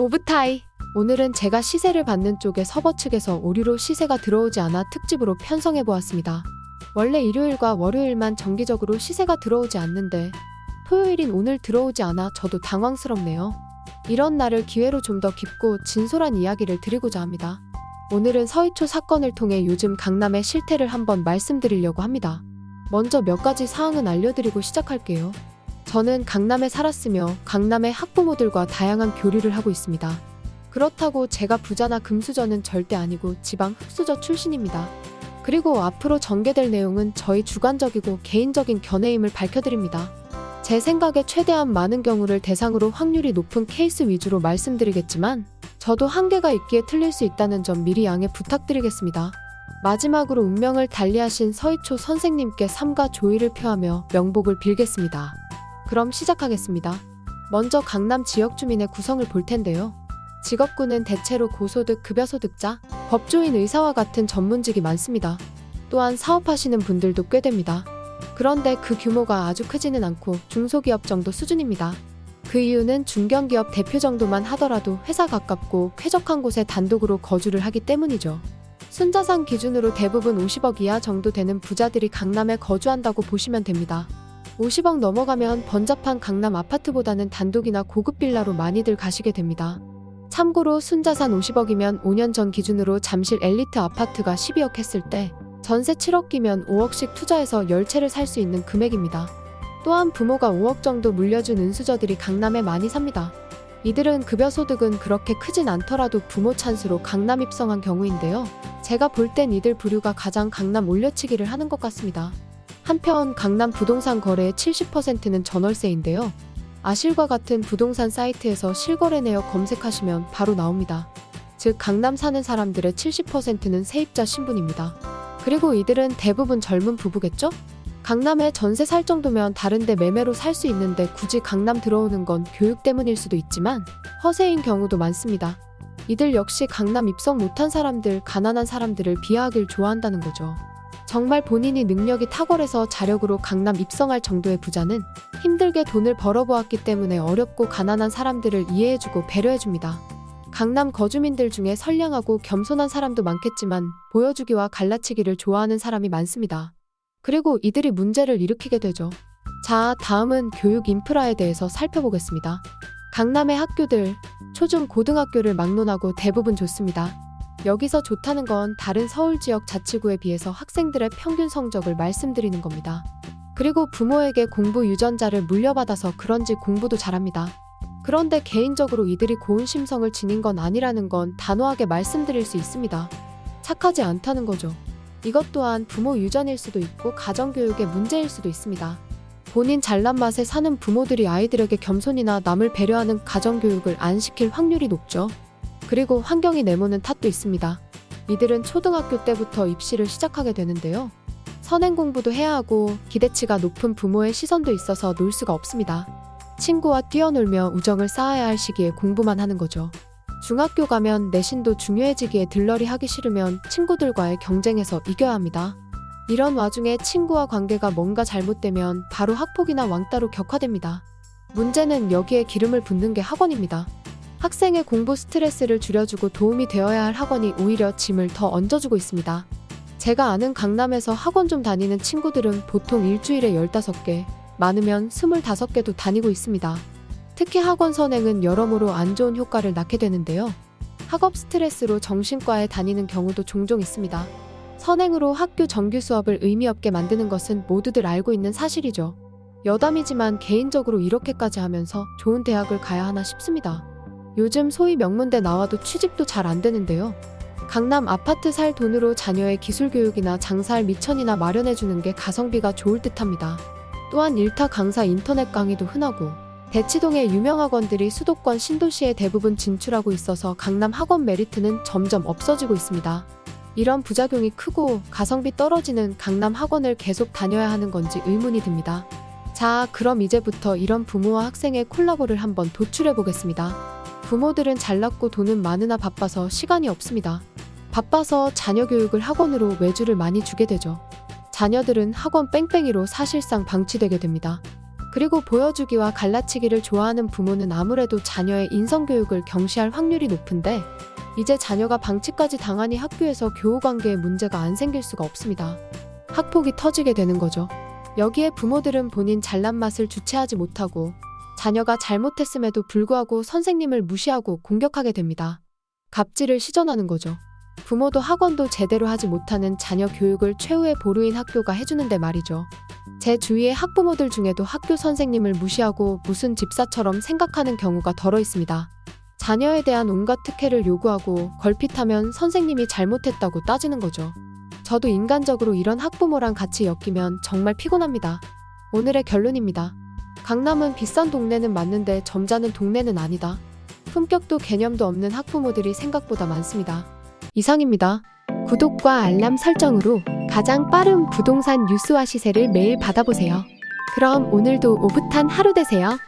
오브타이. 오늘은 제가 시세를 받는 쪽에 서버 측에서 오류로 시세가 들어오지 않아 특집으로 편성해 보았습니다. 원래 일요일과 월요일만 정기적으로 시세가 들어오지 않는데 토요일인 오늘 들어오지 않아 저도 당황스럽네요. 이런 날을 기회로 좀 더 깊고 진솔한 이야기를 드리고자 합니다. 오늘은 서희초 사건을 통해 요즘 강남의 실태를 한번 말씀드리려고 합니다. 먼저 몇 가지 사항은 알려드리고 시작할게요. 저는 강남에 살았으며 강남의 학부모들과 다양한 교류를 하고 있습니다. 그렇다고 제가 부자나 금수저는 절대 아니고 지방 흑수저 출신입니다. 그리고 앞으로 전개될 내용은 저희 주관적이고 개인적인 견해임을 밝혀드립니다. 제 생각에 최대한 많은 경우를 대상으로 확률이 높은 케이스 위주로 말씀드리겠지만 저도 한계가 있기에 틀릴 수 있다는 점 미리 양해 부탁드리겠습니다. 마지막으로 운명을 달리하신 서희초 선생님께 삼가 조의를 표하며 명복을 빌겠습니다. 그럼 시작하겠습니다. 먼저 강남 지역 주민의 구성을 볼 텐데요. 직업군은 대체로 고소득, 급여소득자, 법조인, 의사와 같은 전문직이 많습니다. 또한 사업하시는 분들도 꽤 됩니다. 그런데 그 규모가 아주 크지는 않고 중소기업 정도 수준입니다. 그 이유는 중견기업 대표 정도만 하더라도 회사 가깝고 쾌적한 곳에 단독으로 거주를 하기 때문이죠. 순자산 기준으로 대부분 50억 이하 정도 되는 부자들이 강남에 거주한다고 보시면 됩니다. 50억 넘어가면 번잡한 강남 아파트보다는 단독이나 고급 빌라로 많이들 가시게 됩니다. 참고로 순자산 50억이면 5년 전 기준으로 잠실 엘리트 아파트가 12억 했을 때 전세 7억이면 5억씩 투자해서 10채를 살 수 있는 금액입니다. 또한 부모가 5억 정도 물려준 은수저들이 강남에 많이 삽니다. 이들은 급여 소득은 그렇게 크진 않더라도 부모 찬스로 강남 입성한 경우인데요. 제가 볼 땐 이들 부류가 가장 강남 올려치기를 하는 것 같습니다. 한편 강남 부동산 거래의 70%는 전월세인데요. 아실과 같은 부동산 사이트에서 실거래 내역 검색하시면 바로 나옵니다. 즉 강남 사는 사람들의 70%는 세입자 신분입니다. 그리고 이들은 대부분 젊은 부부겠죠? 강남에 전세 살 정도면 다른데 매매로 살 수 있는데 굳이 강남 들어오는 건 교육 때문일 수도 있지만 허세인 경우도 많습니다. 이들 역시 강남 입성 못한 사람들, 가난한 사람들을 비하하길 좋아한다는 거죠. 정말 본인이 능력이 탁월해서 자력으로 강남 입성할 정도의 부자는 힘들게 돈을 벌어보았기 때문에 어렵고 가난한 사람들을 이해해주고 배려해줍니다. 강남 거주민들 중에 선량하고 겸손한 사람도 많겠지만 보여주기와 갈라치기를 좋아하는 사람이 많습니다. 그리고 이들이 문제를 일으키게 되죠. 자, 다음은 교육 인프라에 대해서 살펴보겠습니다. 강남의 학교들, 초중 고등학교를 막론하고 대부분 좋습니다. 여기서 좋다는 건 다른 서울 지역 자치구에 비해서 학생들의 평균 성적을 말씀드리는 겁니다. 그리고 부모에게 공부 유전자를 물려받아서 그런지 공부도 잘합니다. 그런데 개인적으로 이들이 고운 심성을 지닌 건 아니라는 건 단호하게 말씀드릴 수 있습니다. 착하지 않다는 거죠. 이것 또한 부모 유전일 수도 있고 가정교육의 문제일 수도 있습니다. 본인 잘난 맛에 사는 부모들이 아이들에게 겸손이나 남을 배려하는 가정교육을 안 시킬 확률이 높죠. 그리고 환경이 내모는 탓도 있습니다. 이들은 초등학교 때부터 입시를 시작하게 되는데요. 선행 공부도 해야 하고 기대치가 높은 부모의 시선도 있어서 놀 수가 없습니다. 친구와 뛰어놀며 우정을 쌓아야 할 시기에 공부만 하는 거죠. 중학교 가면 내신도 중요해지기에 들러리 하기 싫으면 친구들과의 경쟁에서 이겨야 합니다. 이런 와중에 친구와 관계가 뭔가 잘못되면 바로 학폭이나 왕따로 격화됩니다. 문제는 여기에 기름을 붓는 게 학원입니다. 학생의 공부 스트레스를 줄여주고 도움이 되어야 할 학원이 오히려 짐을 더 얹어주고 있습니다. 제가 아는 강남에서 학원 좀 다니는 친구들은 보통 일주일에 15개, 많으면 25개도 다니고 있습니다. 특히 학원 선행은 여러모로 안 좋은 효과를 낳게 되는데요. 학업 스트레스로 정신과에 다니는 경우도 종종 있습니다. 선행으로 학교 정규 수업을 의미 없게 만드는 것은 모두들 알고 있는 사실이죠. 여담이지만 개인적으로 이렇게까지 하면서 좋은 대학을 가야 하나 싶습니다. 요즘 소위 명문대 나와도 취직도 잘 안 되는데요. 강남 아파트 살 돈으로 자녀의 기술 교육이나 장사할 미천이나 마련해주는 게 가성비가 좋을 듯 합니다. 또한 일타 강사 인터넷 강의도 흔하고 대치동의 유명 학원들이 수도권 신도시에 대부분 진출하고 있어서 강남 학원 메리트는 점점 없어지고 있습니다. 이런 부작용이 크고 가성비 떨어지는 강남 학원을 계속 다녀야 하는 건지 의문이 듭니다. 자, 그럼 이제부터 이런 부모와 학생의 콜라보를 한번 도출해 보겠습니다. 부모들은 잘났고 돈은 많으나 바빠서 시간이 없습니다. 바빠서 자녀 교육을 학원으로 외주를 많이 주게 되죠. 자녀들은 학원 뺑뺑이로 사실상 방치되게 됩니다. 그리고 보여주기와 갈라치기를 좋아하는 부모는 아무래도 자녀의 인성교육을 경시할 확률이 높은데 이제 자녀가 방치까지 당하니 학교에서 교우 관계에 문제가 안 생길 수가 없습니다. 학폭이 터지게 되는 거죠. 여기에 부모들은 본인 잘난 맛을 주체하지 못하고 자녀가 잘못했음에도 불구하고 선생님을 무시하고 공격하게 됩니다. 갑질을 시전하는 거죠. 부모도 학원도 제대로 하지 못하는 자녀 교육을 최후의 보루인 학교가 해주는데 말이죠. 제 주위의 학부모들 중에도 학교 선생님을 무시하고 무슨 집사처럼 생각하는 경우가 덜어 있습니다. 자녀에 대한 온갖 특혜를 요구하고 걸핏하면 선생님이 잘못했다고 따지는 거죠. 저도 인간적으로 이런 학부모랑 같이 엮이면 정말 피곤합니다. 오늘의 결론입니다. 강남은 비싼 동네는 맞는데 점잖은 동네는 아니다. 품격도 개념도 없는 학부모들이 생각보다 많습니다. 이상입니다. 구독과 알람 설정으로 가장 빠른 부동산 뉴스와 시세를 매일 받아보세요. 그럼 오늘도 오붓한 하루 되세요.